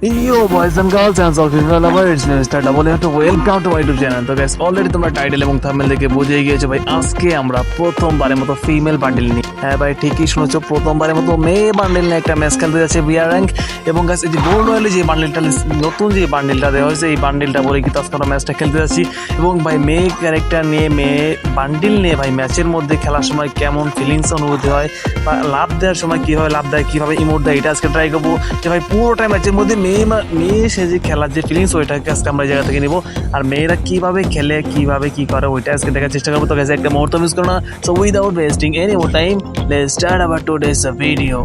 Yo, boys and girls, and all people lovers. Mr. Double A to welcome to my YouTube channel. তো guys already তোমরা title এবং thumbnail দেখে বুঝে গিয়েছো, ভাই, আজকে আমরা প্রথমবারের মতো ফিমেল বান্ডেল নিই। হ্যাঁ ভাই, ঠিকই শুনেছো, প্রথমবারের মতো মেয়ে বান্ডেল নিয়ে একটা ম্যাচ খেলতে যাচ্ছে বিয়ার র্যাঙ্ক এবং গাছ এই যে গোল্ড রয়্যালে যে বান্ডেলটা নতুন যে বান্ডেলটা দেওয়া হয়েছে, এই বান্ডেলটা বলে আজকে আমরা ম্যাচটা খেলতে যাচ্ছি। এবং, ভাই, মেয়ে ক্যারেক্টার নিয়ে, মেয়ে বান্ডিল নিয়ে, ভাই ম্যাচের মধ্যে খেলার সময় কেমন ফিলিংস অনুভূতি হয়, বা লাভ দেওয়ার সময় কীভাবে লাভ দেয়, কীভাবে ইমোট দেয়, এটা আজকে ট্রাই করব। যে, ভাই পুরোটা ম্যাচের মধ্যে মেয়ে মেয়ে সে যে খেলার যে ফিলিংস ওইটাকে আজকে আমরা জায়গা থেকে নিবো। আর মেয়েরা কীভাবে খেলে, কীভাবে কী করে, ওইটা আজকে দেখার চেষ্টা করব। তো গেছে একটা মুহূর্ত মিস করো না। So without wasting any more time start আবার টু ডেজ ভিডিও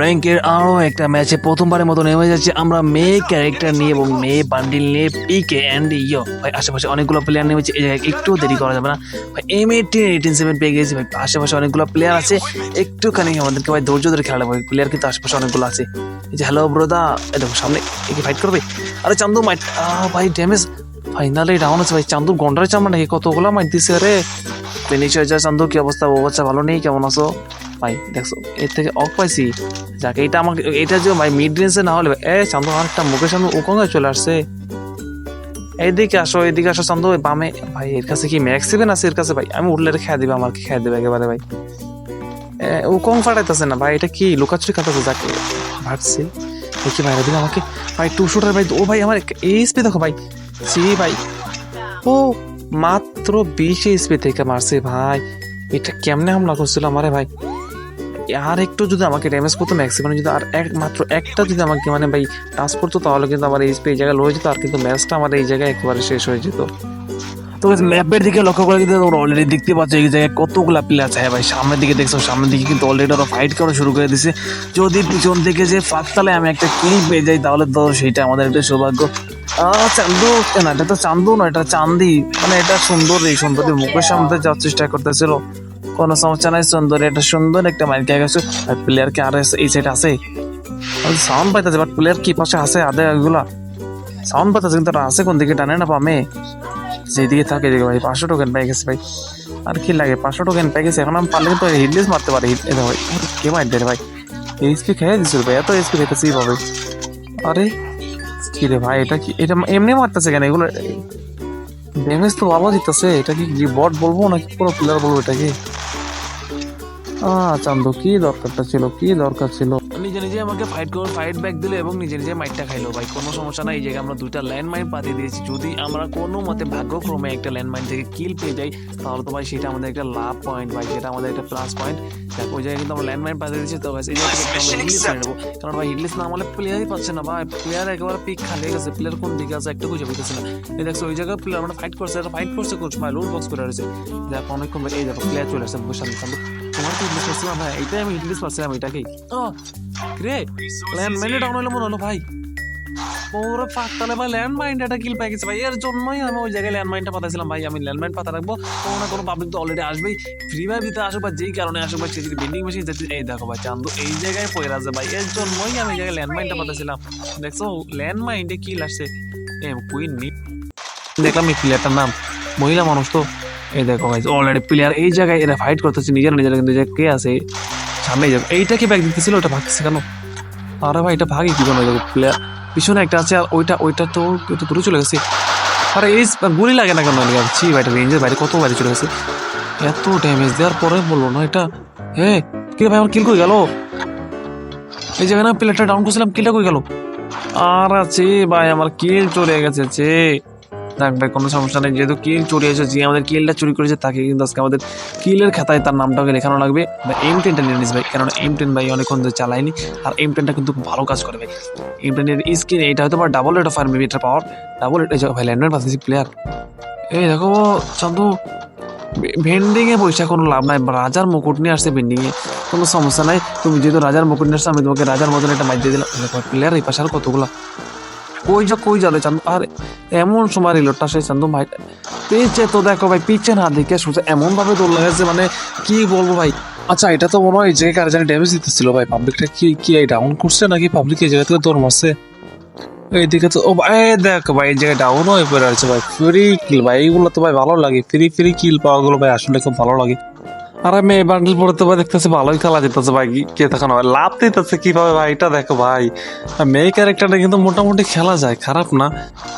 র্যাঙ্কের আরও একটা ম্যাচে প্রথমবারের মতো নেমে যাচ্ছে আমরা মেয়ে ক্যারেক্টার নিয়ে এবং মেয়ে বান্ডিল নিয়ে পিকে অ্যান্ড ইয়ো ভাই, আশেপাশে অনেকগুলো প্লেয়ার নেমেছে, এই জায়গায় একটু দেরি করা যাবে না। ভাই এম এইটিন এইটিন সেভেন পেয়ে গেছি, ভাই, আশেপাশে অনেকগুলো প্লেয়ার আছে, একটুখানি আমাদেরকে ভাই ধৈর্য ধরে খেলা ভাই প্লেয়ার কিন্তু আশেপাশে অনেকগুলো আছে। এই যে হ্যালো ব্রোদা দেখো, সামনে একে ফাইট করবে। আরে চান্দু মাইট ভাই ড্যামেজ ফাইনালি ডাউন আছে, ভাই, চান্দুর গন্ডারে চামড়া নাকি কতগুলো মাইট দিছে রে? ফিনিশ হয়ে যায় চান্দু, কি অবস্থা? ও বাচ্চা ভালো নেই, কেমন আছো? ভাই, দেখছ, এর থেকে অফ পাইছি। যাকে এটা আমাকে এটা যে ভাই মিড রেঞ্জে না হলে, এ চান্দু আরেকটা মুখের সামনে ওকঙ্গে চলে আসছে? এইদিকে আসো এইদিকে আসো চান্দু বামে। ভাই, এর কাছে কি ম্যাক্স সেভেন আছে এর কাছে? ভাই, আমি উঠলে খেয়ে দিবে আমার কি খেয়ে দেবে একেবারে, ভাই। ও কং ফাটাইতেছে না, ভাই, এটা কি লুকাচুরি খাতাছে যাকে, ভাবছি। দেখি ভাই দিবে আমাকে, ভাই টু শুটার ভাই, ও ভাই, আমার এই স্পি দেখো, ভাই। সি ভাই। ও, মাত্র বিশ স্পি থেকে মারছে, ভাই। এটা কেমনে হামলা করছিল আমারে, ভাই? আর একটু যদি আমাকে ড্যামেজ করতো ম্যাক্সিমাম যদি আর এক, মাত্র একটা যদি আমাকে মানে ভাই টাচ করতো, তাহলে কিন্তু আমার এই এই জায়গায় লয়ে যেত, আর কিন্তু ম্যাচটা আমার এই জায়গায় একেবারে শেষ হয়ে যেত। তো ম্যাপের দিকে লক্ষ্য করে কিন্তু তোমরা অলরেডি দেখতে পাচ্ছ এই জায়গায় কতগুলা প্লেয়ার আছে। হ্যাঁ ভাই, সামনের দিকে দেখছ, সামনের দিকে কিন্তু অলরেডি ওরা ফাইট করা শুরু করে দিছে। যদি পিছন থেকে যে ফাঁকতালে আমি একটা কিল পেয়ে যাই, তাহলে তো সেটা আমাদের একটা সৌভাগ্য। চান্দু, না, এটা তো চান্দু না এটা চান্দি। মানে এটা সুন্দর, এই সুন্দরী মুখের সামনে যাওয়ার চেষ্টা করতেছিল। কোনো সমস্যা নাই, সুন্দর, এটা সুন্দর একটা মাইক গেছে। আর প্লেয়ার কি আর এই সাইড আছে। সাউন্ড পাইতেছে বাট প্লেয়ার কি পাশে আছে? আদে এগুলা। সাউন্ড পাইতেছে, কিন্তু আছে কোন দিকে? টানে না পামে। যেদিকে থাকে দেখে ভাই, পাঁচশো টোকেন পেয়ে গেছে ভাই। আর কি লাগে, পাঁচশো টোকেন পেয়ে গেছে। এখন আমি পারলে তো হিডলেস মারতে পারি। এটা ভাই কে মার দে রে ভাই? এইচপি খেয়ে দিছিল ভাই, এত এইচপি খেতেছি ভাবে আরে, কি রে ভাই, এটা কি, এটা এমনি মারতেছে কেন? এগুলো ড্যামেজ তো ভালো দিতেছে। এটা কি বট বলব নাকি পুরো প্লেয়ার বলব এটা কি আহ চান্দু, কি দরকারটা ছিল? কি দরকার ছিল? নিজে নিজে আমাকে ফাইট করে ফাইট ব্যাক দিল এবং নিজে নিজে মাইটটা খাইলো। ভাই, কোনো সমস্যা নাই, এই জায়গায় আমরা দুইটা ল্যান্ড মাইন পাতিয়ে দিয়েছি। যদি আমরা কোনো মতে ভাগ্যক্রমে একটা ল্যান্ড মাইন থেকে কিল পেয়ে যাই, তাহলে তো ভাই সেটা আমাদের একটা লাভ পয়েন্ট ভাই, সেটা আমাদের একটা প্লাস পয়েন্ট ওই জায়গায় কিন্তু আমরা ল্যান্ড মাইন পাতিয়ে দিয়েছি, তো ভাই এই জায়গা থেকে আমরা হিটলিস করে নেব। কারণ ভাই হিটলিস না আমাদের প্লেয়ারই পাচ্ছে না, ভাই। প্লেয়ার একেবারে পিক খালি গেছে প্লেয়ার কোন দিকে আছে একটা খুঁজে পেতেছে না। এই দেখছ, ওই জায়গায় প্লেয়ার আমরা ফাইট করছে ফাইট করছে কোচ, ভাই লোড বক্স করে রয়েছে। দেখো, অনেকক্ষণ এই দেখো প্লেয়ার চলে আসছে বসে সামনে তোমার তো হিটলিস পাচ্ছিলাম ভাই এইটাই আমি হিটলিস পাচ্ছিলাম এটাকেই। ও রে ল্যান্ড মাইনে ডাউন হলো মনে হলো ভাই। ওরা পাকতালে ভাই ল্যান্ড মাইন্ড একটা কিল পেয়ে গেছে ভাই। এর জন্যই আমি ওই জায়গায় ল্যান্ড মাইনটা পাতাছিলাম ভাই। আমি ল্যান্ড মাইন পাতা রাখব। কোনো না কোনো পাবলিক তো অলরেডি আসবেই। ফ্রি ভাই দিতে আসুক বা যেই কারণে আসুক ভাই, সে বেন্ডিং মেশিন যাচ্ছে এই দেখো ভাই, চান্দু এই জায়গায় পড়ে আছে ভাই। এর জন্যই আমি জায়গায় ল্যান্ড মাইনটা পাতাছিলাম দেখছ ল্যান্ড মাইন্ডে কিল আসছে। এ কুইন নি দেখলাম এই প্লেয়ারটার নাম। মহিলা মানুষ তো। এই দেখো ভাই অলরেডি প্লেয়ার এই জায়গায় এরা ফাইট করতেছে, নিজেরা নিজেরা কিন্তু কে আছে সামনে যাবে। এইটাকে ব্যাগ দিতেছিল, ওটা ভাগছে কেন? আরে ভাই, এটা ভাগে কি কোনো প্লেয়ার পিছনে একটা আছে, আর ওইটা ওইটা তো, ওইটা দূরে চলে গেছে। আরে এই গুলি লাগে না কেন? ছি ভাই, এটা রেঞ্জের বাইরে কত বাইরে চলে গেছে। এত ড্যামেজ দেওয়ার পরে বলল না এটা? হে কি ভাই, আমার কিল করে গেল? এই জায়গায় না প্লেয়ারটা ডাউন করছিলাম কিলটা করে গেল? আর আছে ভাই, আমার কিল চলে গেছে ভাই কোনো সমস্যা নেই। যেহেতু কিল চুরি হয়েছে, যে আমাদের কিলটা চুরি করেছে, তাকে কিন্তু আজকে আমাদের কিলের খাতায় তার নামটাকে লেখানো লাগবে। বা এম টেনটা নিয়ে নিস ভাই কারণ এম টেন ভাই অনেকক্ষণ ধরে চালায়নি, আর এম টেনটা কিন্তু ভালো কাজ করে ভাই। এম টেনের স্কিন এটা হয়তো বা ডাবল রেট অফ মেবি এটা পাওয়ার ডাবল রেট ভাই ল্যান্ডম্যান পাচ্ছি প্লেয়ার এই দেখো, চান্দু ভেন্ডিংয়ে পয়সা কোনো লাভ নাই, রাজার মুকুট নিয়ে আসছে ভেন্ডিং এ, কোনো সমস্যা নাই। তুমি যেহেতু রাজার মুকুট নিয়ে আসছো, আমি তোমাকে রাজার মতন একটা মাইক দিয়ে দিলাম। প্লেয়ার এই পাশে আর কতগুলো? কই যা, কই যাবে চান্দু? আর, এমন সময় রিলোডটা সেই চান্দু ভাই। পিছে তো দেখো ভাই, পিছে না দেখে সোজা এমন ভাবে দৌড় লাগাচ্ছে মানে কি বলব ভাই? আচ্ছা এটা তো মনে হয় জায়গায় কার জানি ড্যামেজ দিতেছিল ভাই পাবলিকটা কি কি ডাউন করছে নাকি পাবলিক এই জায়গা থেকে দৌড় মারছে? এইদিকে তো, ও ভাই দেখ ভাই, এই জায়গায় ডাউন হয়ে পড়ে আছে ভাই ফ্রি কিল ভাই, এইগুলো তো ভাই ভালো লাগে ফ্রি ফ্রি কিল পাওয়া গুলো ভাই আসলে খুব ভালো লাগে। আরে মেয়ে বান্ডেল পরে তো ভাই দেখতেছে ভালোই খেলা যেতেছে ভাই, কে তখন ভাই লাভ দিতেছে কীভাবে ভাই? এটা দেখো ভাই। মেয়ে ক্যারেক্টারটা কিন্তু মোটামুটি খেলা যায়, খারাপ না।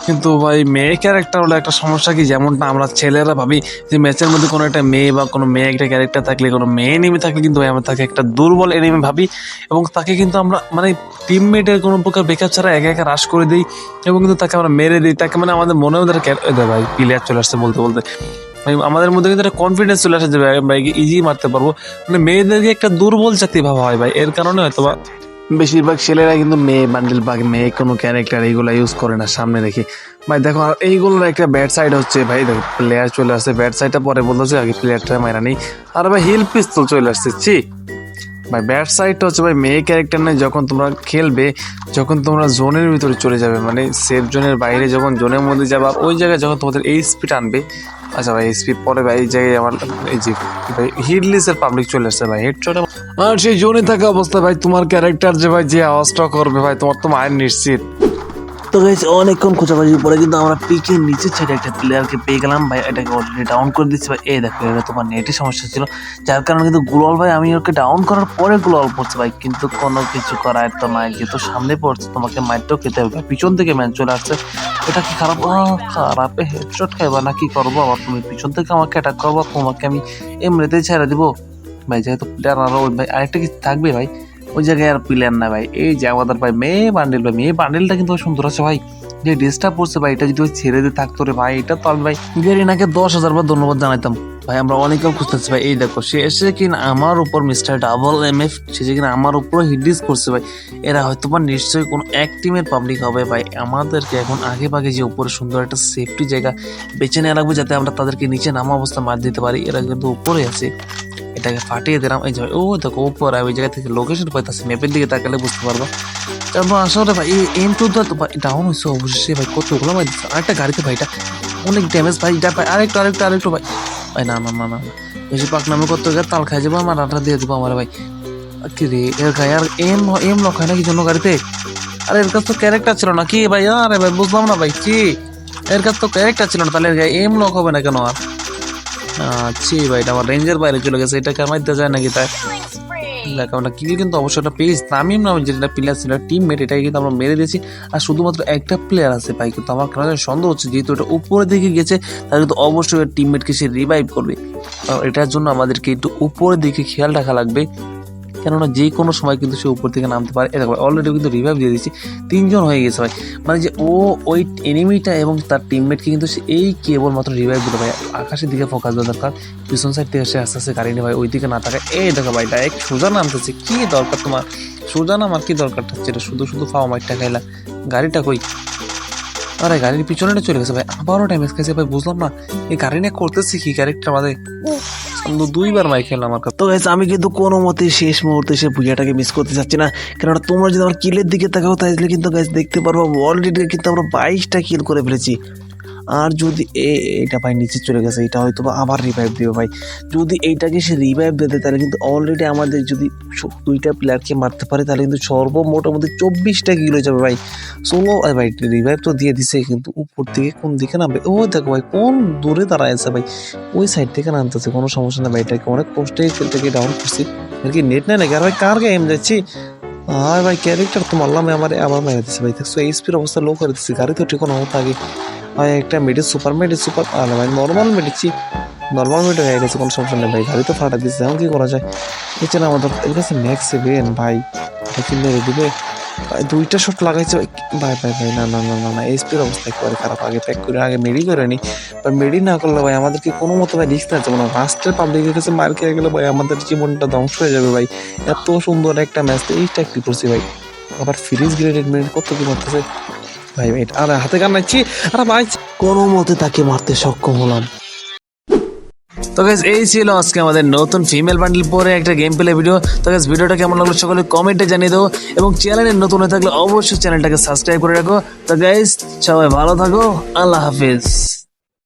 কিন্তু ভাই মেয়ে ক্যারেক্টার হলো একটা সমস্যা কি? যেমনটা আমরা ছেলেরা ভাবি যে ম্যাচের মধ্যে কোনো একটা মেয়ে বা কোনো মেয়ে, একটা ক্যারেক্টার থাকলে, কোনো মেয়ে নেমে থাকলে কিন্তু ভাই আমরা তাকে একটা দুর্বল এনিমি ভাবি এবং তাকে কিন্তু আমরা মানে টিমমেটের কোনো প্রকার বেকার ছাড়া একা একা রাশ করে দিই এবং কিন্তু তাকে আমরা মেরে দিই। তাকে মানে আমাদের মনে মধ্যে ভাই প্লেয়ার চলে আসছে বলতে বলতে। আমাদের মধ্যে কিন্তু একটা কনফিডেন্স চলে আসে যে, ভাই ভাই ইজি মারতে পারব। মানে মেয়েদেরকে একটা দুর্বল জাতি ভাবা হয়, ভাই। এর কারণে হয়তো বা বেশিরভাগ ছেলেরা কিন্তু মেয়ে বান্ডিল বা মেয়ে কোনো ক্যারেক্টার এইগুলো ইউজ করে না সামনে রেখে। ভাই, দেখো, আর এইগুলোর একটা ব্যাড সাইড হচ্ছে, ভাই, দেখো প্লেয়ার চলে আসছে ব্যাড সাইডটা পরে বলতেছে, আগে প্লেয়ারটা মাইরা নেই। আর ভাই হিল পিস্তল চলে আসছে, ছি। ভাই ব্যাড সাইডটা হচ্ছে ভাই, মেয়ে ক্যারেক্টার নেই যখন তোমরা খেলবে, যখন তোমরা জোনের ভিতরে চলে যাবে মানে সেফ জোনের বাইরে যখন জোনের মধ্যে যাবে ওই জায়গায় যখন তোমাদের এই স্পিড আনবে আচ্ছা ভাই স্পিড পরে ভাই, এই জায়গায় আমার এই যে ভাই হিডলিসের পাবলিক চলে আসছে ভাই হেড চলে আর সেই জোনে থাকা অবস্থা ভাই, তোমার ক্যারেক্টার যে ভাই, যে আওয়াজটা করবে ভাই, তোমার তো মায়ের নিশ্চিত। তো গাইস অনেকক্ষণ খোঁজাখুঁজির পরে কিন্তু আমরা পিকের নিচের সাইডে একটা প্লেয়ারকে পেয়ে গেলাম। ভাই, এটাকে অলরেডি ডাউন করে দিচ্ছি। ভাই, এই দেখো এটা তোমার নেটের সমস্যা ছিল। যার কারণে কিন্তু গুলাল ভাই, আমি ওকে ডাউন করার পরে গুলাল পড়ছে ভাই। কিন্তু কোনো কিছু করার তো নাই। যেহেতু সামনে পড়ছে, তোমাকে মাইটটাও খেতে হবে। পিছন থেকে ম্যাচ চলে আসছে। এটা কি খারাপ? খারাপে হেডশট খাইবা না কি করব? আবার তুমি পিছন থেকে আমাকে অ্যাটাক করব, তোমাকে আমি এমনিতেই ছেড়ে দিবো। ভাই, যেহেতু প্লেয়ার আরও ওই ভাই, আরেকটা কিছু থাকবে ভাই? ওই জায়গায় আর প্লেয়ার না ভাই। এই যে আমাদের ভাই মেয়ে বান্ডেল ভাই, মেয়ে বান্ডেলটা কিন্তু সুন্দর আছে ভাই। যে ড্রেসটা পরছে ভাই, এটা যদি ওই ছেড়ে দিয়ে থাকতো রে ভাই, এটা তো আমি ভাই গেরিনাকে দশ হাজার বার ধন্যবাদ জানাইতাম। ভাই, আমরা অনেকেও খুঁজতেছি ভাই, এই দেখো, সে এসে কিনা আমার উপর মিস্টার ডাবল এম এফ সে যে কিনা আমার উপর হিডিস করছে ভাই। এরা হয়তো বা নিশ্চয়ই কোনো এক টিমের পাবলিক হবে ভাই। আমাদেরকে এখন আগে ভাগে যে উপরে সুন্দর একটা সেফটি জায়গা বেছে নেওয়া লাগবে, যাতে আমরা তাদেরকে নিচে নামা অবস্থা মার দিতে পারি, এরা কিন্তু উপরে আছে। এটাকে ফাটিয়ে দিলাম। এই যে ও দেখো, উপরে ওই জায়গা থেকে লোকেশন পাইতেছে ম্যাপের দিকে তাকালে বুঝতে পারব। তারপর আসলে ভাই, এই এম টু তো ভাই ডাউন হয়েছে অবশ্যই ভাই, কতগুলো ভাই আরেকটা গাড়িতে ভাই, এটা অনেক ড্যামেজ ভাই, এটা ভাই, আরেকটু আরেকটু আরেকটু ভাই। ভাই, না না না না না। বেশি পাক নামে করতে গেলে তাল খাই যাব, আমার আটা দিয়ে দেবো আমার ভাই। কি রে, এর গায়ে আর এম এম লক হয় নাকি জন্য গাড়িতে? আরে, এর কাছে তো ক্যারেক্টার ছিল না কি ভাই? আরে ভাই, বুঝলাম না ভাই, কি? এর কাছে তো ক্যারেক্টার ছিল না, তাহলে এর গায়ে এম লক হবে না কেন আর? আচ্ছা ভাই, এটা আমার রেঞ্জের বাইরে চলে গেছে এটা কামাইতে যায় নাকি তাই? দেখ, আমরা কিল কিন্তু অবশ্যই একটা পেয়েছি। তামিম নামে যেটা প্লেয়ার ছিল টিমমেট এটাকে কিন্তু আমরা মেরে দিয়েছি। আর শুধুমাত্র একটা প্লেয়ার আছে ভাই, কিন্তু আমার কেন সন্দেহ হচ্ছে, যেহেতু এটা উপরের দিকে গেছে তাহলে কিন্তু অবশ্যই টিমমেটকে সে রিভাইভ করবে। এটার জন্য আমাদেরকে একটু উপরের দিকে খেয়াল রাখা লাগবে। কেননা যে কোনো সময় কিন্তু সে উপর থেকে নামতে পারে। এটা অলরেডি কিন্তু রিভাইভ দিয়ে দিয়েছি। তিনজন হয়ে গেছে ভাই। মানে যে ও, ওই এনিমিটা এবং তার টিমমেটকে কিন্তু সে এই কেবলমাত্র রিভাইভ দিল ভাই। আকাশের দিকে ফোকাস দেওয়া দরকার। পিছন সাইড থেকে সে আস্তে আস্তে গাড়ি নিয়ে ভাই ওই দিকে না থাকে। এই দেখো ভাই ডাইরেক্ট সোজা নামতেছে। কি দরকার তোমার? সোজা নামার কি দরকার হচ্ছে এটা শুধু শুধু ফাও মাইটটা খাইলা। গাড়িটা কই? আরে, গাড়ির পিছনে চলে গেছে ভাই। আবারও ড্যামেজ খাইছে ভাই, বুঝলাম না। এই গাড়ি নিয়ে করতেছি কি ক্যারেক্টার আমাদের? আমি দুইবার মাই খেলাম আমার কাছে। তো গাইস আমি কিন্তু কোনো মতে শেষ মুহূর্তে সে বুঝাটাকে মিস করতে চাচ্ছি না। কেননা তোমরা যদি আমার কিলের দিকে তাকাও, তাহলে কিন্তু গাইস দেখতে পারব অলরেডি কিন্তু আমরা বাইশটা কিল করে ফেলেছি। আর যদি এটা ভাই নিচে চলে গেছে, এটা হয়তো বা আবার রিভাইভ দেবে ভাই। যদি এইটাকে সে রিভাইভ দিতে তাহলে কিন্তু অলরেডি আমাদের যদি দুইটা প্লেয়ারকে মারতে পারে, তাহলে কিন্তু সর্বমোট আমাদের চব্বিশটা কিলো যাবে ভাই। ষোলো ভাই রিভাইভ তো দিয়ে দিছে, কিন্তু উপর দিকে কোন দিকে নামবে? ও, দেখো ভাই, কোন দূরে দাঁড়ায় আছে ভাই। ওই সাইড থেকে নামতেছে, কোনো সমস্যা নেই ভাই, এটাকে অনেক কষ্টে খেলটাকে ডাউন করছি। আর কি নেট নাই নাকি? আর ভাই, কার গেম যাচ্ছি? আর ভাই ক্যারেক্টার তো মারলাম, আমার আবার মেরে দিচ্ছে ভাই। দেখছ এইচপির অবস্থা লো করে দিচ্ছে গাড়ি তো ঠিকানা হতো আগে ভাই একটা মেডি সুপার মেডি সুপার আরে ভাই নর্মাল মেডিছি নর্মাল মেডি হয়ে গেছে, কোনো সমস্যা নেই ভাই, গাড়ি তো ফাটা দিচ্ছে, এখন কি করা যায়? নিচে না, আমাদের এর কাছে ম্যাক্স সেভেন ভাই কি মেরে দিবে। দুইটা শট লাগাইছে, ভাই ভাই ভাই, না না না না না এইচপির অবস্থা একেবারে খারাপ, আগে প্যাক করে, আগে মেডি করে নি। বা মেডি না করলে ভাই আমাদেরকে কোনো মতো ভাই রিস্ক না। যেমন রাষ্ট্রের পাবলিকের কাছে মার খেয়ে গেলে ভাই, আমাদের জীবনটা ধ্বংস হয়ে যাবে ভাই। এত সুন্দর একটা ম্যাচ এইটা কি করছি ভাই। আবার ফ্রিজ গ্রেডেড মিনিট কত কি মারতেছে? ভাই আর হাতে গান নাচ্ছি আরে ভাই। কোনো মতে তাকে মারতে সক্ষম হলাম। তো গাইজ এই ছিল আজকে আমাদের নতুন ফিমেল বান্ডেল পরে একটা গেম প্লে ভিডিও তো গাইজ ভিডিওটা কেমন লাগল সকলে কমেন্টে জানিয়ে দেবো এবং চ্যানেলে নতুন হয়ে থাকলে অবশ্যই চ্যানেলটাকে সাবস্ক্রাইব করে রাখো। তো গাইজ সবাই ভালো থাকো আল্লাহ হাফিজ।